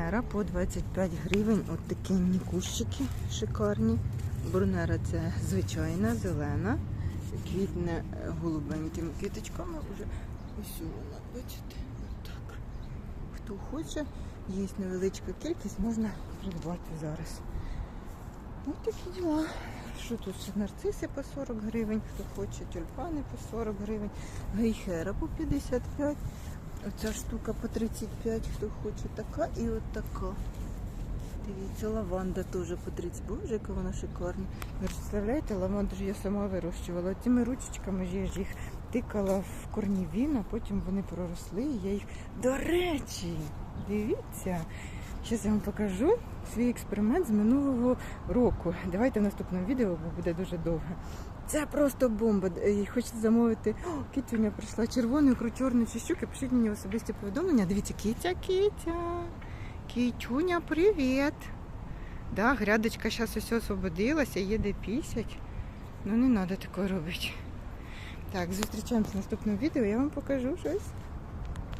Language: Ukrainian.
Брунера по 25 гривень. От такі мені кущики шикарні. Брунера це звичайна, зелена. Квітне е, голубенькими квіточками. Уже ось вона, бачите, отак. Хто хоче, є невеличка кількість, можна придбати зараз. Ось такі діла. Що тут нарциси по 40 гривень, хто хоче, тюльпани по 40 гривень, гейхера по 55. Оця штука по 35, хто хоче така і от така. Дивіться, лаванда теж по 30. Боже, яка вона шикарна. Ви представляєте, лаванду ж я сама вирощувала. Цими ручечками ж я ж їх тикала в корнівін, а потім вони проросли. і Я їх. До речі, дивіться. Зараз я вам покажу свій експеримент з минулого року. Давайте в наступному відео, бо буде дуже довго. Це просто бомба. І Хочете замовити. О, Кітюня прийшла червоною, кручорною чи щуки. Пишіть мені особисті повідомлення. Дивіться, Кітя, Кітя. Кітюня, привіт. Да, грядочка зараз ось освободилася, є де пісять. Ну не треба такого робити. Так, зустрічаємося в наступному відео, я вам покажу щось.